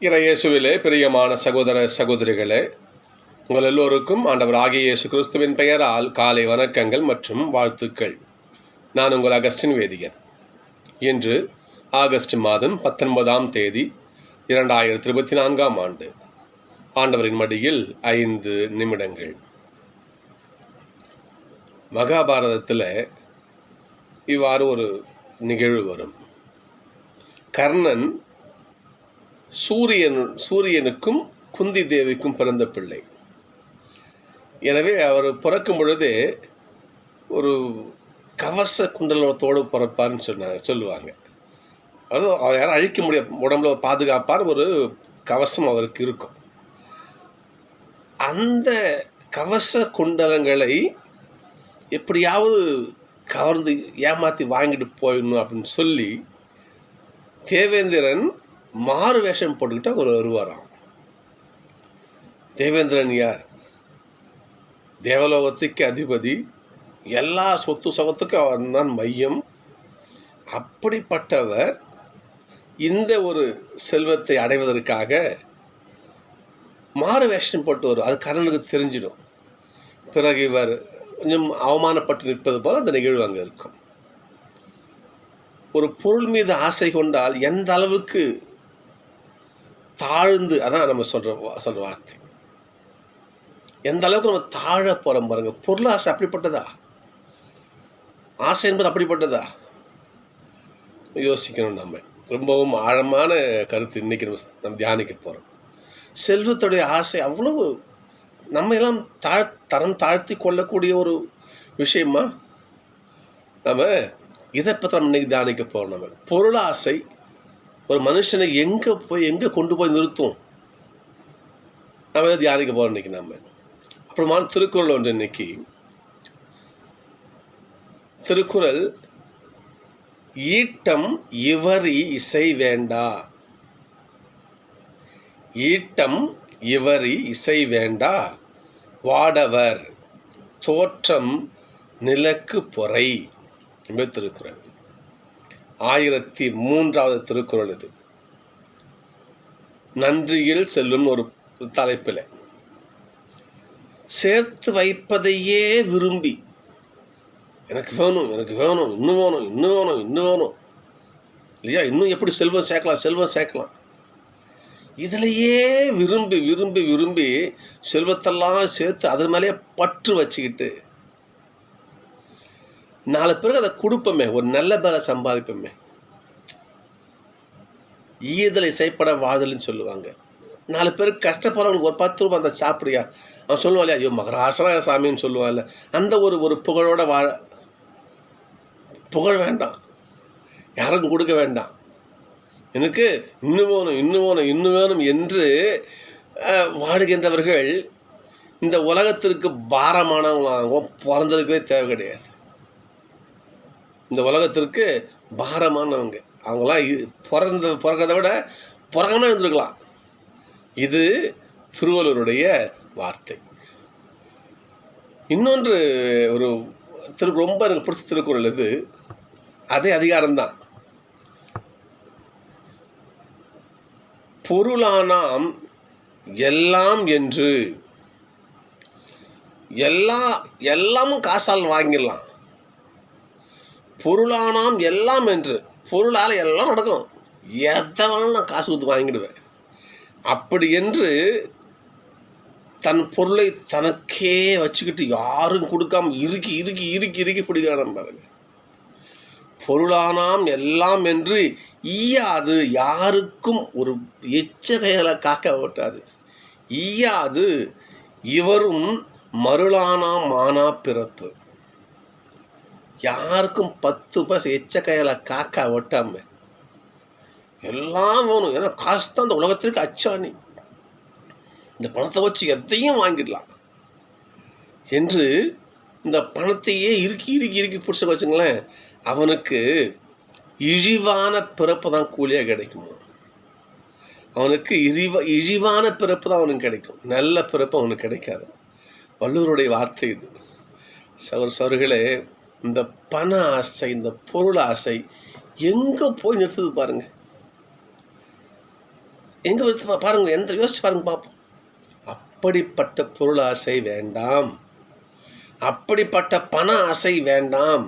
இறையேசுவிலே பிரியமான சகோதர சகோதரிகளே உங்கள் எல்லோருக்கும் ஆண்டவர் ஆகிய இயேசு கிறிஸ்துவின் பெயரால் காலை வணக்கங்கள் மற்றும் வாழ்த்துக்கள். நான் உங்கள் அகஸ்டின் வேதியன் இன்று ஆகஸ்ட் மாதம் பத்தொன்பதாம் தேதி இரண்டாயிரத்தி இருபத்தி நான்காம் ஆண்டு. ஆண்டவரின் மடியில் ஐந்து நிமிடங்கள். மகாபாரதத்தில் இவ்வாறு ஒரு நிகழ்வு வரும். கர்ணன் சூரியன் சூரியனுக்கும் குந்தி தேவிக்கும் பிறந்த பிள்ளை. எனவே அவர் பிறக்கும் பொழுது ஒரு கவச குண்டலத்தோடு பிறப்பார்னு சொன்னாங்க சொல்லுவாங்க. அதுவும் அவர் யாரும் அழிக்க முடிய உடம்புல பாதுகாப்பான ஒரு கவசம் அவருக்கு இருக்கும். அந்த கவச குண்டலங்களை எப்படியாவது கவர்ந்து ஏமாற்றி வாங்கிட்டு போயிடணும் அப்படின்னு சொல்லி தேவேந்திரன் மாறு வேஷம் போட்டுக்கிட்டு அவர் வருவாராம் தேவேந்திரன் யார்? தேவலோகத்துக்கு அதிபதி. எல்லா சொத்து சுகத்துக்கும் அவர் தான் மையம். அப்படிப்பட்டவர் இந்த ஒரு செல்வத்தை அடைவதற்காக மாறு வேஷம் போட்டு வரும் அது கர்ணனுக்கு தெரிஞ்சிடும். பிறகு இவர் கொஞ்சம் அவமானப்பட்டு நிற்பது போல் அந்த நிகழ்வு அங்கே இருக்கும். ஒரு பொருள் மீது ஆசை கொண்டால் எந்த அளவுக்கு தாழ்ந்து அதான் நம்ம சொல்கிற சொல்கிற வார்த்தை. எந்த அளவுக்கு நம்ம தாழ போகிறோம் பாருங்க. பொருள் ஆசை அப்படிப்பட்டதா? ஆசை என்பது அப்படிப்பட்டதா? யோசிக்கணும் நம்ம. ரொம்பவும் ஆழமான கருத்து இன்றைக்கி நம்ம நம்ம தியானிக்க போகிறோம் செல்வத்துடைய ஆசை அவ்வளவு நம்ம எல்லாம் தாழ் தரம் தாழ்த்தி கொள்ளக்கூடிய ஒரு விஷயமா? நம்ம இதை பற்றி நம்ம இன்னைக்கு தியானிக்க போகிறோம் நம்ம. பொருள் ஆசை ஒரு மனுஷனை எங்கே போய் எங்கே கொண்டு போய் நிறுத்தும்? நம்ம இதை தியானிக்க போகிறோம் இன்னைக்கு நம்ம அப்புறமா திருக்குறள் ஒன்று இன்னைக்கு. திருக்குறள் ஈட்டம் இவரி இசை வேண்டா. ஈட்டம் இவரி இசை வேண்டா வாடவர் தோற்றம் நிலக்கு பொறை. என்பது திருக்குறள். ஆயிரத்தி மூன்றாவது திருக்குறள் இது. நன்றியில் செல்லும் ஒரு தலைப்பில். சேர்த்து வைப்பதையே விரும்பி. எனக்கு வேணும் எனக்கு வேணும் இன்னும் வேணும் இன்னும் வேணும் இன்னும் வேணும். இல்லையா? இன்னும் எப்படி செல்வம் சேர்க்கலாம் செல்வம் சேர்க்கலாம். இதிலையே விரும்பி விரும்பி விரும்பி செல்வத்தெல்லாம் சேர்த்து அது மேலேயே பற்று வச்சுக்கிட்டு நாலு பேருக்கு அதை கொடுப்போமே ஒரு நல்ல பேரை சம்பாதிப்போமே. ஈதலை செய்யப்பட வாழ்தல்னு சொல்லுவாங்க. நாலு பேர் கஷ்டப்படுறவங்களுக்கு ஒரு பத்து ரூபாய் அந்த சாப்பிடுறியா? அவன் சொல்லுவான் இல்லையா ஐயோ மகராசனா சாமின்னு சொல்லுவான்ல. அந்த ஒரு ஒரு புகழோட வாழ புகழ் வேண்டாம். யாருக்கும் கொடுக்க வேண்டாம். எனக்கு இன்னும் வேணும் இன்னும் வேணும் இன்னும் வேணும் என்று வாடுகின்றவர்கள் இந்த உலகத்திற்கு பாரமானவங்களாகவும் பிறந்திருக்கவே தேவை கிடையாது. இந்த உலகத்திற்கு பாரமானவங்க. அவங்களாம் பிறந்த பிறக்கிறத விட பிறகாம இருந்திருக்கலாம். இது திருவள்ளுவருடைய வார்த்தை. இன்னொன்று ஒரு திரு ரொம்ப எனக்கு பிடிச்ச திருக்குறள் இது அதே அதிகாரம்தான். பொருளானாம் எல்லாம் என்று. எல்லா எல்லாமும் காசால் வாங்கிடலாம். பொருளானாம் எல்லாம் என்று பொருளால் எல்லாம் நடக்கும் எதை வேணாலும் நான் காசு கொடுத்து வாங்கிடுவேன். அப்படி என்று தன் பொருளை தனக்கே வச்சுக்கிட்டு யாரும் கொடுக்காம இறுக்கி இறுக்கி இறுக்கி இறுக்கி பிடிக்கிறான் பாருங்க. பொருளானாம் எல்லாம் என்று ஈயாது யாருக்கும் ஒரு எச்சகைகளை காக்க ஓட்டாது ஈயாது இவரும் மருளானாம் மானா பிறப்பு. யாருக்கும் பத்து பைசா எச்சக்கையில காக்கா ஒட்டாம. எல்லாம் வேணும். ஏன்னா காசு தான் இந்த உலகத்திற்கு அச்சாணி. இந்த பணத்தை வச்சு எதையும் வாங்கிடலாம். என்று இந்த பணத்தையே இறுக்கி இறுக்கி இறுக்கி பிடிச்ச வச்சுங்களேன் அவனுக்கு இழிவான பிறப்பு தான் கூலியாக கிடைக்கும். அவனுக்கு இழிவா இழிவான பிறப்பு தான் அவனுக்கு கிடைக்கும். நல்ல பிறப்பு அவனுக்கு கிடைக்காது. வள்ளுவருடைய வார்த்தை இது. சவர் சவர்களே இந்த பண ஆசை இந்த பொருள் ஆசை எங்கே போய் நிறுத்துது பாருங்க. எங்கே நிறுத்து பாருங்க எந்த யோசிச்சு பாருங்க பார்ப்போம் அப்படிப்பட்ட பொருள் ஆசை வேண்டாம். அப்படிப்பட்ட பண ஆசை வேண்டாம்.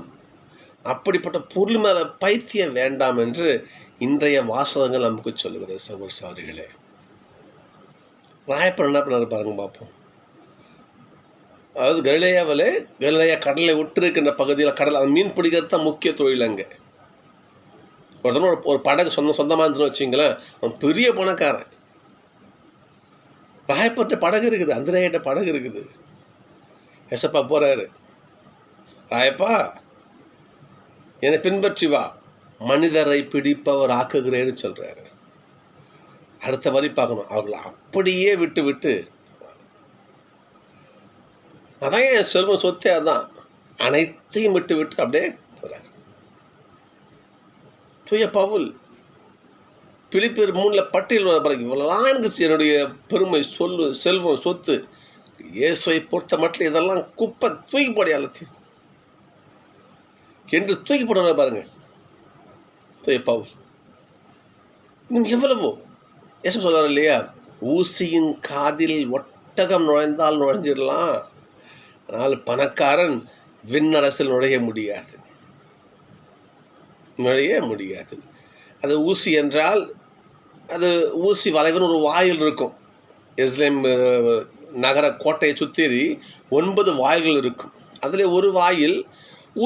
அப்படிப்பட்ட பொருள் மேலே பைத்தியம் வேண்டாம் என்று இன்றைய வாசகங்கள் நமக்கு சொல்லுகிறது சகோதர சாரிகளே ராயப்பன் என்ன பண்ணார் பாருங்க பார்ப்போம் அதாவது கலிலேயாவில் கலிலேயா கடலை விட்டு இருக்கின்ற பகுதியில் கடல் அந்த மீன் பிடிக்கிறது தான் முக்கிய தொழில் அங்கே. ஒருத்தன ஒரு ஒரு படகு சொந்த சொந்தமாக இருந்துன்னு வச்சிங்களேன் அவன் பெரிய பணக்காரன். ராயப்பட்ட படகு இருக்குது அந்திரையிட்ட படகு இருக்குது. எசப்பா போகிறாரு ராயப்பா என்னை பின்பற்றி வா. மனிதரை பிடிப்பவர் ஆக்குகிறேன்னு சொல்கிறாரு அடுத்த வரி பார்க்கணும். அவர்களை அப்படியே விட்டு விட்டு அதான் என் செல்வம் சொத்தே அதான். அனைத்தையும் விட்டு விட்டு அப்படியே போகிறார் தூய பவுல் பிலிப்பியர் மூணில் பட்டியல் வர பிறகு இவ்வளோலாம் எனக்கு என்னுடைய பெருமை சொல்லு செல்வம் சொத்து. இயேசுவை பொறுத்த மட்டும் இதெல்லாம் குப்பை தூக்கி போட அழுத்தி என்று தூக்கி போடுற பாருங்க. தூய பவுல். இன்னும் எவ்வளவோ. இயேசு சொல்கிறார் இல்லையா? ஊசியின் காதில் ஒட்டகம் நுழைந்தால் நுழைஞ்சிடலாம். ஆனால் பணக்காரன் விண்ணரசில் நுழைய முடியாது. நுழைய முடியாது. அது ஊசி என்றால் அது ஊசி வளைவன் ஒரு வாயில் இருக்கும். இஸ்லேம் நகர கோட்டையை சுற்றி ஒன்பது வாயில்கள் இருக்கும். அதில் ஒரு வாயில்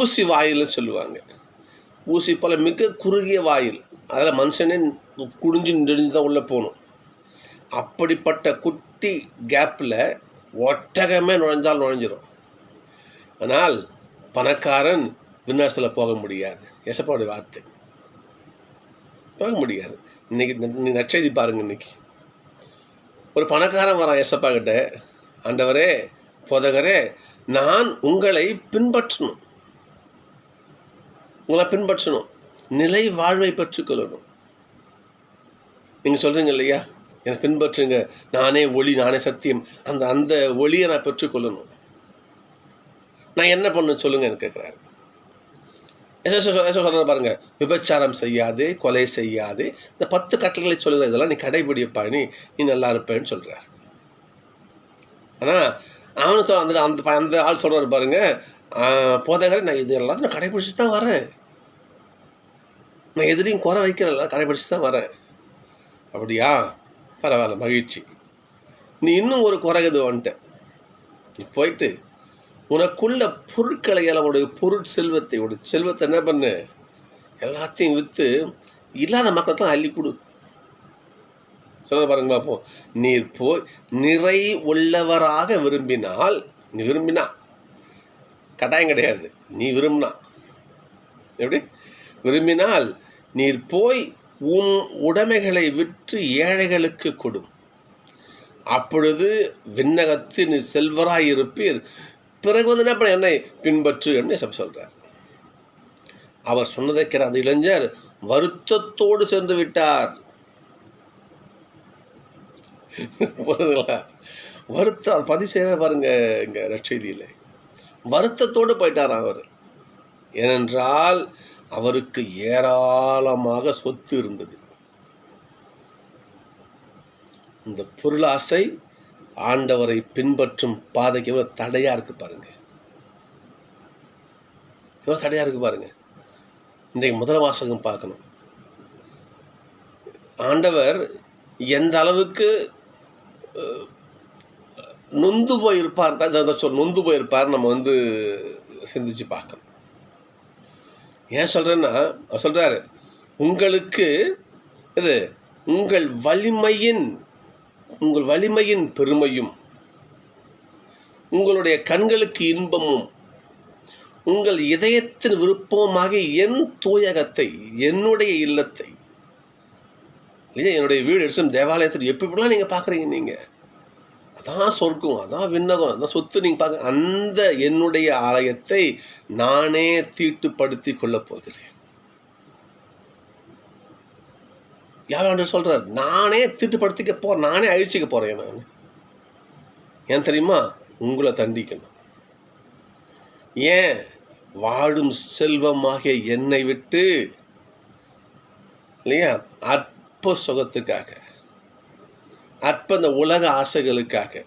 ஊசி வாயில்னு சொல்லுவாங்க. ஊசி போல் மிக குறுகிய வாயில். அதில் மனுஷனே குடிஞ்சு நெடிஞ்சு தான் உள்ளே போகணும். அப்படிப்பட்ட குட்டி கேப்பில் ஒட்டகமே நுழைஞ்சால் நுழைஞ்சிரும். ஆனால் பணக்காரன் விண்ணாசத்தில் போக முடியாது. எசப்பாவுடைய வார்த்தை. போக முடியாது. இன்னைக்கு நீ நற்செய்தி பாருங்க இன்னைக்கு. ஒரு பணக்காரன் வரான் எசப்பா கிட்ட. ஆண்டவரே போதகரே நான் உங்களை பின்பற்றணும். உங்களை பின்பற்றணும். நிலை வாழ்வை பெற்றுக்கொள்ளணும். நீங்கள் சொல்கிறீங்க இல்லையா? என்னை பின்பற்றுங்க. நானே ஒளி நானே சத்தியம். அந்த அந்த ஒளியை நான் பெற்றுக்கொள்ளணும். நான் என்ன பண்ணு சொல்லுங்கன்னு கேட்குறாரு சொல்கிறார் பாருங்க. விபச்சாரம் செய்யாது கொலை செய்யாது. இந்த பத்து கட்டளை சொல்லுங்கள் இதெல்லாம் நீ கடைபிடிப்பா நீ நீ நல்லா இருப்பேன்னு சொல்கிறார் ஆனால் அவனு சொல் அந்த அந்த அந்த ஆள் சொல்கிறார் பாருங்க போதகரை நான் இது எல்லாத்தையும் நான் கடைபிடிச்சி தான் வரேன். நான் எதிரையும் குறை வைக்கிறேன் கடைபிடிச்சி தான் வரேன். அப்படியா? பரவாயில்ல மகிழ்ச்சி. நீ இன்னும் ஒரு குறை இது வந்துட்டேன் நீ போயிட்டு உனக்குள்ள பொருட்களை எல்லாம் உடைய பொருட்செல்வத்தை உடைய செல்வத்தை என்ன பண்ணு? எல்லாத்தையும் விற்று இல்லாத மக்களுக்கெல்லாம் அள்ளி கொடு. சொல்ல பாருங்க பார்ப்போம். நீர் போய் நிறை உள்ளவராக விரும்பினால் நீ விரும்பினா. கட்டாயம் கிடையாது. நீ விரும்பினா. எப்படி? விரும்பினால் நீர் போய் உன் உடைமைகளை விற்று ஏழைகளுக்கு கொடும் அப்பொழுது விண்ணகத்தில் செல்வராயிருப்பீர் பிறகு வந்து என்ன பண்ண என்னை பின்பற்று என்று சப் அவர் சொன்னதை கேட்ட அந்த இளைஞர் வருத்தத்தோடு சென்று விட்டார். புரியுதுங்களா? வருத்தம் அது பதிவு செய்யற பாருங்க இங்க நற்செய்தியில் வருத்தத்தோடு போயிட்டார் அவர். ஏனென்றால் அவருக்கு ஏராளமாக சொத்து இருந்தது. இந்த பொருளாசை ஆண்டவரை பின்பற்றும் பாதைக்கு எவ்வளோ தடையாக இருக்கு பாருங்க. எவ்வளோ தடையாக இருக்கு பாருங்க. இன்றைக்கு முதல் வாசகம் பார்க்கணும். ஆண்டவர் எந்த அளவுக்கு நொந்து போயிருப்பார். தான் சொல் நொந்து போயிருப்பார் நம்ம வந்து சிந்திச்சு பார்க்கணும். ஏன் சொல்கிறேன்னா அவர் சொல்கிறாரு உங்களுக்கு இது உங்கள் வலிமையின் உங்கள் வலிமையின் பெருமையும் உங்களுடைய கண்களுக்கு இன்பமும் உங்கள் இதயத்தின் விருப்பமாக என் தூயகத்தை என்னுடைய இல்லத்தை. இல்லையா? என்னுடைய வீடு எடுத்து தேவாலயத்தில் எப்படிலாம் நீங்கள் பார்க்குறீங்க நீங்கள் அதான் சொர்க்கம் அதான் விண்ணகம் அதான் சொத்து நீங்கள் பார்க்க அந்த என்னுடைய ஆலயத்தை நானே தீட்டுப்படுத்தி கொள்ளப் போகிறேன். யார் சொல்றார். நானே திட்டுப்படுத்திக்க போறேன் நானே அழிச்சிக்க போறேன் நான் ஏன் தெரியுமா? உங்களை தண்டிக்கணும். ஏன்? வாழும் செல்வமாகிய என்னை விட்டு இல்லையா? அற்ப சுகத்துக்காக. அற்ப இந்த உலக ஆசைகளுக்காக.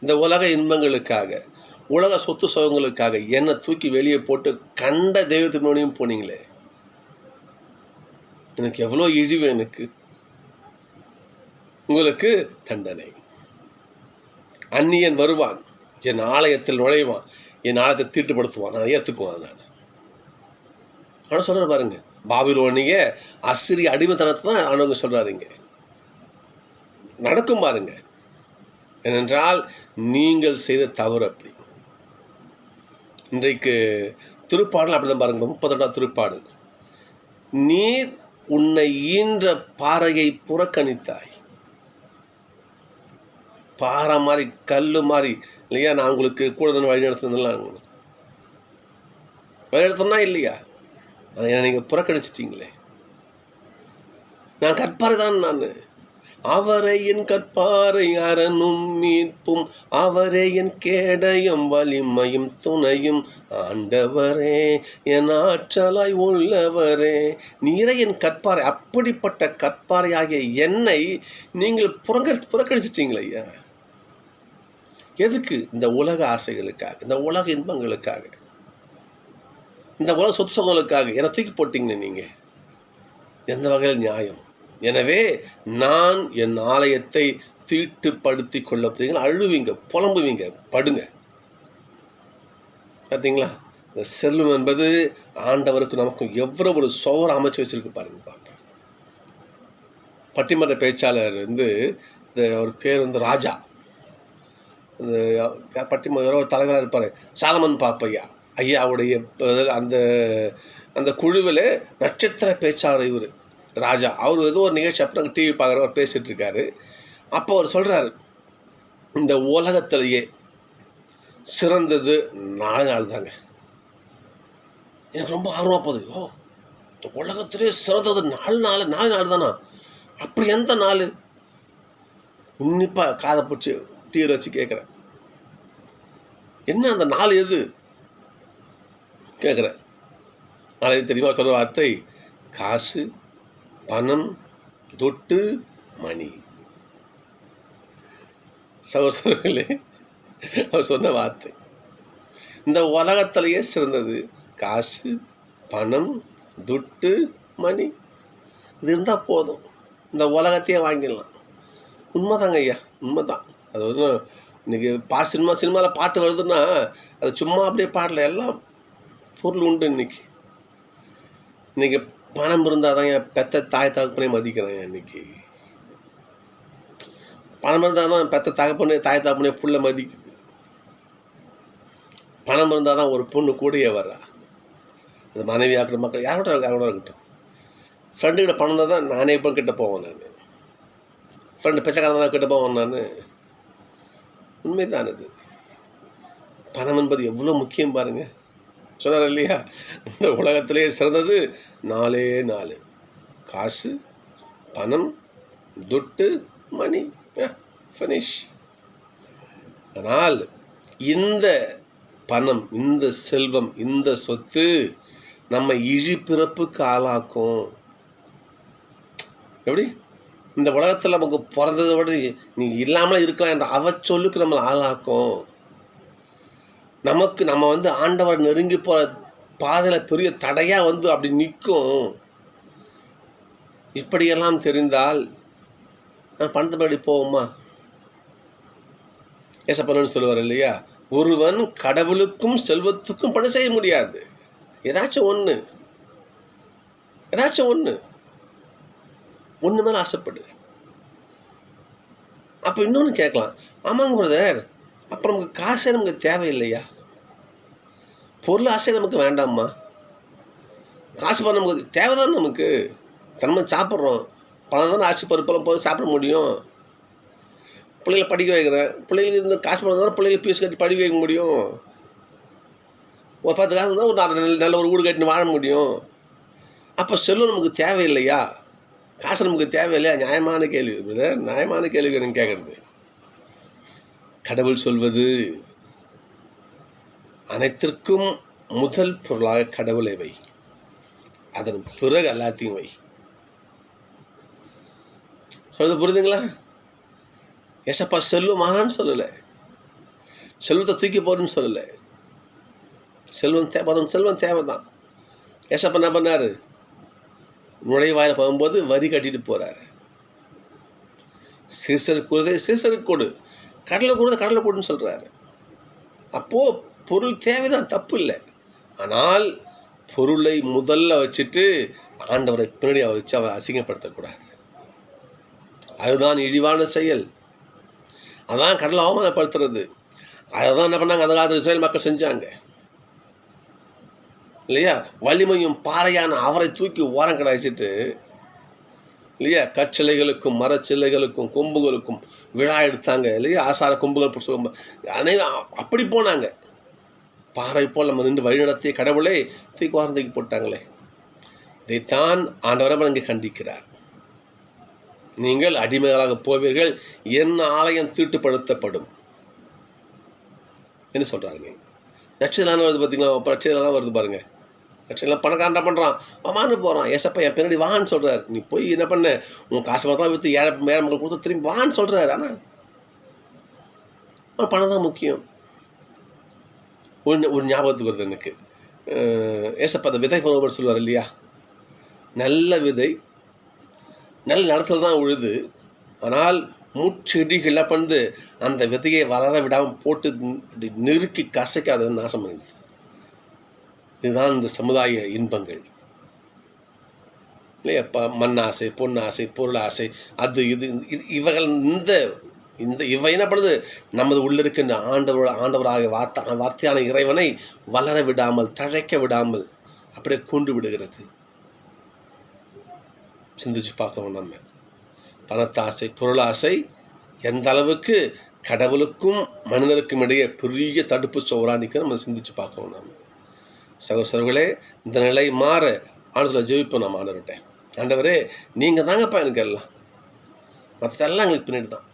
இந்த உலக இன்பங்களுக்காக. உலக சொத்து சுகங்களுக்காக. என்னை தூக்கி வெளியே போட்டு கண்ட தெய்வத்து முனையும் போனீங்களே. எனக்கு எவ்வளோ இழிவு எனக்கு. உங்களுக்கு தண்டனை. அந்நியன் வருவான் என் ஆலயத்தில் நுழைவான் என் ஆலயத்தை தீட்டுப்படுத்துவான் நான் ஏற்றுக்குவான் நான். ஆனால் சொல்கிற பாருங்க பாபிலோனிய அசிறிய அடிமைத்தனத்தை தான் ஆனவங்க சொல்கிறாருங்க நடக்கும் பாருங்க. ஏனென்றால் நீங்கள் செய்த தவறு அப்படி. இன்றைக்கு திருப்பாடல் அப்படிதான் பாருங்க முப்பத்தெட்டாம் திருப்பாடு நீர் உன்னை ஈன்ற பாறையை புறக்கணித்தாய். பாறை மாதிரி கல் மாதிரி இல்லையா? நான் உங்களுக்கு கூட தான் வழி நடத்துனதெல்லாம் வழி நடத்தினா இல்லையா? அதை நீங்கள் புறக்கணிச்சிட்டீங்களே? நான் கற்பாறை தான் நான். அவரை என் கற்பாறை அரணும் மீட்பும் அவரே என் கேடயம் வலிமையும் துணையும். ஆண்டவரே என் ஆற்றலாய் உள்ளவரே நீரை என் கற்பாறை. அப்படிப்பட்ட கற்பாறை ஆகிய என்னை நீங்கள் புறங்க புறக்கணிச்சிட்டீங்களே ஐயா. எதுக்கு? இந்த உலக ஆசைகளுக்காக இந்த உலக இன்பங்களுக்காக இந்த உலக சொத்து சுகங்களுக்காக என்னை தூக்கி போட்டிங்கன்னு நீங்கள் எந்த வகையில் நியாயம்? எனவே நான் என் ஆலயத்தை தீட்டுப்படுத்தி கொள்ள போறீங்களா அழுவீங்க புலம்புவீங்க படுங்க. பார்த்தீங்களா இந்த செல்வம் என்பது ஆண்டவருக்கு நமக்கும் எவ்வளோ ஒரு சோறு அமைச்சு வச்சுருக்கு பாருங்க பார்ப்போம் பட்டிமன்ற பேச்சாளர் வந்து இந்த ஒரு பேர் வந்து ராஜா. இந்த பட்டிமன்ற ஒரு தலைவராக இருப்பார் சாலமன் பாப்பையா. ஐயாவுடைய அந்த அந்த குழுவில் நட்சத்திர பேச்சாளர் இவர். ராஜா. அவர் ஏதோ ஒரு நிகழ்ச்சி அப்போ நாங்கள் டிவி பார்க்குறவர் பேசிகிட்டு இருக்காரு அப்போ அவர் சொல்கிறாரு இந்த உலகத்திலேயே சிறந்தது நாலு நாள் தாங்க. எனக்கு ரொம்ப ஆர்வமாக போகுது. ஓ இந்த உலகத்திலே சிறந்தது நாலு நாள் நாலு நாள் தானா? அப்படி எந்த நாள்? உன்னிப்பாக காதை பிடிச்சி டீர் வச்சு கேட்குறேன். என்ன அந்த நாள் எது? கேட்குறேன். நாளைக்கு தெரியுமா சொல்கிற வார்த்தை காசு பணம் தொட்டு மணி. சகோசரர்களே அவர் சொன்ன வார்த்தை. இந்த உலகத்திலேயே சிறந்தது காசு பணம் துட்டு மணி. இது இருந்தால் போதும். இந்த உலகத்தையே வாங்கிடலாம். உண்மைதாங்க ஐயா உண்மைதான். அது வந்து இன்றைக்கி பா சினிமா சினிமாவில் பாட்டு வருதுன்னா அது சும்மா அப்படியே பாடல எல்லாம் பொருள் உண்டு இன்னைக்கு. இன்றைக்கி பணம் இருந்தால் தான் என் பெத்த தாய் தகப்பனே மதிக்கிறேன் இன்னைக்கு. பணம் இருந்தால் தான் பெத்த தகப்பனே தாய் தகப்பனே புள்ள மதிக்குது. பணம் இருந்தால் தான் ஒரு பொண்ணு கூடயே வர்றா. அது மனைவி ஆக்கிற மக்கள் யாரோட யாரோட இருக்கட்டும். ஃப்ரெண்டுக்கிட்ட பணம் இருந்தால் தான் நானே இப்போ கிட்ட போவேன் நான். ஃப்ரெண்டு பிச்சைக்காரன் கிட்ட போவேன் நான். உண்மைதான் அது பணம் என்பது எவ்வளோ முக்கியம் பாருங்கள் சொன்னார் இல்லையா? இந்த உலகத்திலே சிறந்தது நாலே நாலு காசு பணம் துட்டு மணி ஃபினிஷ் ஆனால் இந்த பணம் இந்த செல்வம் இந்த சொத்து நம்ம இழிப்பிறப்புக்கு ஆளாக்கும். எப்படி? இந்த உலகத்தில் நமக்கு பிறந்ததை விட நீ இல்லாமல் இருக்கலாம் என்ற அவச்சொல்லுக்கு நம்மளை ஆளாக்கும். நமக்கு நம்ம வந்து ஆண்டவர் நெருங்கி போகிற பாதையில் பெரிய தடையாக வந்து அப்படி நிற்கும் இப்படியெல்லாம் தெரிந்தால் நான் பணத்தை போவோமா? ஏசப்பன்னு சொல்லுவார் இல்லையா? ஒருவன் கடவுளுக்கும் செல்வத்துக்கும் பணி செய்ய முடியாது. ஏதாச்சும் ஒன்று ஏதாச்சும் ஒன்று ஒன்று மேலே ஆசைப்படு. அப்போ இன்னொன்று கேட்கலாம். ஆமாங்க பிரதர் அப்புறம் நமக்கு காசே நமக்கு தேவையில்லையா? பொருள் ஆசை நமக்கு வேண்டாம்மா. காசு பண்ண நமக்கு தேவைதான் நமக்கு. நம்ம சாப்பிட்றோம். பணம் தானே ஆசை பருப்பெல்லாம் போய் சாப்பிட முடியும். பிள்ளைகளை படிக்க வைக்கிறேன். பிள்ளைகளுக்கு இந்த காசு பணம் தானே பிள்ளைகளை ஃபீஸ் கட்டி படிக்க வைக்க முடியும். ஒரு பத்து காசு தான் ஒரு நல்ல நல்ல ஒரு வீடு கட்டின்னு வாழ முடியும். அப்போ செல்லும் நமக்கு தேவையில்லையா? காசு நமக்கு தேவையில்லையா? நியாயமான கேள்வி. பிரதர் நியாயமான கேள்வி எனக்கு கேட்குறது. கடவுள் சொல்வது அனைத்திற்கும் முதல் பொருளாக கடவுளை வை. அதன் பிறகு எல்லாத்தையும் வை. சொல்றது புரியுதுங்களா ஏசப்பா செல்வம் ஆனான்னு சொல்லலை. செல்வத்தை தூக்கி போடுன்னு சொல்லலை. செல்வம் தேவை செல்வம் தேவை தான் ஏசப்பா என்ன பண்ணார்? நுழைவாயில் போகும்போது வரி கட்டிட்டு போகிறார் சீசருக்கு கூறுதே சீசருக்கு கொடு. கடலை கூட கடலை கொடுன்னு சொல்கிறாரு அப்போது பொருள் தேவைதான் தப்பு இல்லை. ஆனால் பொருளை முதல்ல வச்சுட்டு ஆண்டவரை பின்னாடி அவர் வச்சு அவரை அசிங்கப்படுத்தக்கூடாது. அதுதான் இழிவான செயல். அதான் கடலை அவமானப்படுத்துறது. அதை தான் என்ன பண்ணாங்க? அந்த காலத்தில் இஸ்ரேல் மக்கள் செஞ்சாங்க. இல்லையா? வலிமையும் பாறையான அவரை தூக்கி ஓரம் கிடைச்சிட்டு இல்லையா கற்சிலைகளுக்கும் மரச்சிலைகளுக்கும் கொம்புகளுக்கும் விழா எடுத்தாங்க இல்லையா ஆசார கொம்புகள் புஸ்தகம் அனை அப்படி போனாங்க பாறை போல் நம்ம நின்று வழிநடத்திய கடவுளை தூக்கி ஓரம் போட்டாங்களே இதைத்தான் ஆண்டவரம் இங்கே கண்டிக்கிறார் நீங்கள் அடிமைகளாக போவீர்கள் என் ஆலயம் தீட்டுப்படுத்தப்படும் என்ன சொல்கிறாருங்க நட்சத்திரம் வருது பார்த்தீங்களா நட்சத்திரம் வருது பாருங்கள் நட்சத்திரம் பணக்காரன் பண்ணுறான் வான்னு போகிறான் ஏசப்பா என் பின்னாடி வான்னு சொல்கிறார் நீ போய் என்ன பண்ண உன் காசு மாத்திரம் விற்று ஏழை ஏழை மக்கள் கொடுத்து திரும்பி வான்னு சொல்கிறாரு ஆனால் பணம் தான் முக்கியம் ஒரு ஒரு ஞாபகத்துக்கு வருது எனக்கு ஏசப்பா அந்த விதை பருவம் சொல்லுவார் இல்லையா நல்ல விதை நல்ல நிலத்துல தான் உழுது ஆனால் முச்செடிகளை பண்ணு அந்த விதையை வளர விடாமல் போட்டு நெருக்கி கசக்கி அதை நாசம் பண்ணிடுது இதுதான் இந்த சமுதாய இன்பங்கள். இல்லையப்பா இப்போ மண் ஆசை பொன் ஆசை பொருள் ஆசை அது இது இது இவைகள் இந்த இந்த இவை என்ன பண்ணுது? நமது உள்ள இருக்கின்ற ஆண்டவராக வார்த்தை வார்த்தையான இறைவனை வளர விடாமல் தழைக்க விடாமல் அப்படியே கொண்டு விடுகிறது. சிந்திச்சு பார்க்கணும் நம்ம. பணத்தாசை பொருளாசை எந்த அளவுக்கு கடவுளுக்கும் மனிதருக்கும் இடையே பெரிய தடுப்பு சோறானிக்க நம்ம சிந்திச்சு பார்க்கணும் நம்ம. சகோசரர்களே இந்த நிலை மாற ஆண்டத்தில் ஜெயிப்போம் நம்ம ஆண்டவர்கிட்ட. ஆண்டவரே நீங்கள் தாங்கப்பா எனக்கு எல்லாம். மற்றெல்லாம் எங்களுக்கு பின்னாடி தான்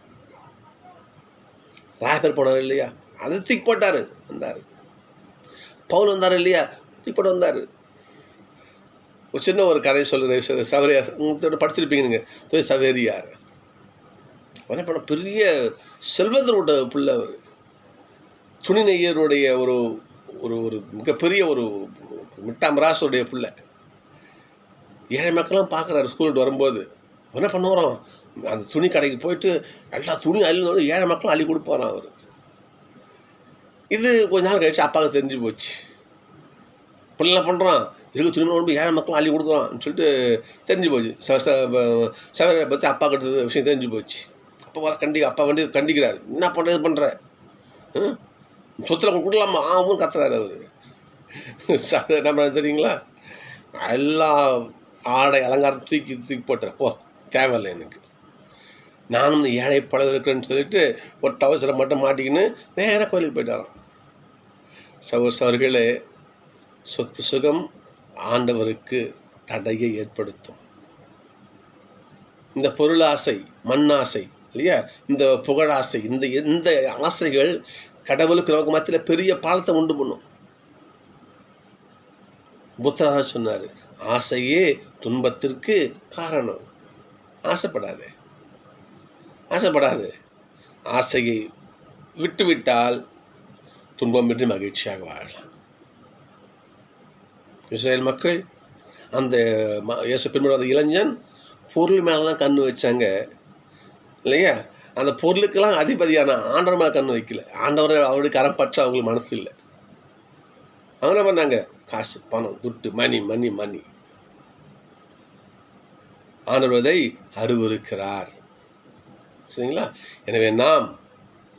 ராயப்பர் போனார் இல்லையா? அது தூக்கி போட்டார் வந்தார். பவுல் வந்தார் இல்லையா? தூக்கி போட்டு வந்தார். ஒரு சின்ன ஒரு கதை சொல்லுறேன் சவரியார் உங்கள்கிட்ட படிச்சிருப்பீங்க போய் சவேரியார் என்ன பண்ண பெரிய செல்வந்தரோட பிள்ளை அவர். துணி நெய்யருடைய ஒரு ஒரு ஒரு மிகப்பெரிய ஒரு மிட்டா மிராசுடைய பிள்ளை. ஏழை மக்களும் பார்க்குறாரு ஸ்கூலுக்கு வரும்போது. என்ன பண்ணுவாராம்? அந்த துணி கடைக்கு போயிட்டு எல்லா துணி அள்ளி ஏழை மக்களும் அள்ளி கொடுப்பாராம் அவர். இது கொஞ்ச நாள் கழிச்சு அப்பாவுக்கு தெரிஞ்சு போச்சு. பிள்ளை பண்ணுறான் இருக்க துணி கொண்டு ஏழை மக்களும் அள்ளி கொடுக்குறான்னு சொல்லிட்டு தெரிஞ்சு போச்சு. ச சவரை பற்றி அப்பா கிட்ட விஷயம் தெரிஞ்சு போச்சு. அப்பா வர கண்டி அப்பா வந்து கண்டிக்கிறார். என்ன பண்ணுறது பண்ணுற சொத்தில் கொடுக்கலாமா ஆகும் கத்துறாரு அவர். சார் என்ன தெரியுங்களா? எல்லா ஆடை அலங்காரம் தூக்கி தூக்கி போட்டுறேன். போ தேவையில்லை எனக்கு. நானும் இந்த ஏழை பழம் இருக்கிறேன்னு சொல்லிட்டு ஒரு டவசரை மட்டும் மாட்டிக்கின்னு நேராக கோயிலுக்கு போயிட்டு வரோம். சகோஸ் சொத்து சுகம் ஆண்டவருக்கு தடையை ஏற்படுத்தும். இந்த பொருளாசை மண்ணாசை இல்லையா? இந்த புகழாசை இந்த எந்த ஆசைகள் கடவுளுக்கு நமக்கு மத்தியில் பெரிய பாலத்தை உண்டு பண்ணும். புத்தராக சொன்னார் ஆசையே துன்பத்திற்கு காரணம். ஆசைப்படாதே. ஆசைப்படாது. ஆசையை விட்டுவிட்டால் துன்பமின்றி மகிழ்ச்சியாக வாழலாம். இஸ்ரேல் மக்கள் அந்த ம- இயேசு பின்பற்ற அந்த இளைஞன் பொருள் மேலே தான் கண்ணு வச்சாங்க இல்லையா? அந்த பொருளுக்கெல்லாம் அதிபதியான ஆண்டவர் மேலே கண்ணு வைக்கல. ஆண்டவர் அவருடைய கரம் பற்ற அவங்களுக்கு மனசு இல்லை. அவங்க என்ன பண்ணாங்க? காசு பணம் துட்டு மணி மணி மணி. ஆண்டவதை அருவருக்கிறார். சரிங்களா? எனவே நாம்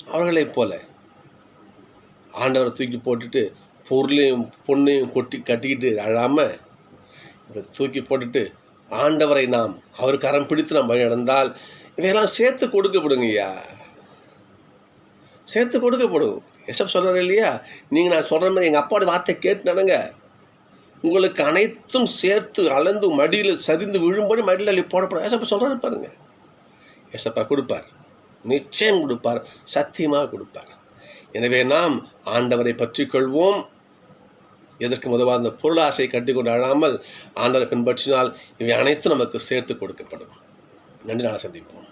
அவர்களைப் போல ஆண்டவரை தூக்கி போட்டுட்டு பொருளையும் பொண்ணையும் கொட்டி கட்டிக்கிட்டு அழாமல் இதை தூக்கி போட்டுட்டு ஆண்டவரை நாம் அவர் கரம் பிடித்து நாம் வழி நடந்தால் இதையெல்லாம் சேர்த்து கொடுக்கப்படுங்க ஐயா சேர்த்து கொடுக்கப்படும். எசப் சொல்கிறார் இல்லையா? நீங்கள் நான் சொல்கிற மாதிரி எங்கள் அப்பாவோட வார்த்தை கேட்டு நடங்க உங்களுக்கு அனைத்தும் சேர்த்து அளந்து மடியில் சரிந்து விழும்படி மடியில் அள்ளி போடப்படும். ஏசப்பா சொல்கிறாரு பாருங்கள் எசப்பா கொடுப்பார். நிச்சயம் கொடுப்பார். சத்தியமாக கொடுப்பார். எனவே நாம் ஆண்டவரை பற்றி கொள்வோம். எதற்கு முதவாக அந்த பொருளாசை கட்டிக்கொண்டு அழாமல் ஆண்டவரை பின்பற்றினால் இவை அனைத்தும் நமக்கு சேர்த்து கொடுக்கப்படும். நன்றி. நாளை சந்திப்போம்.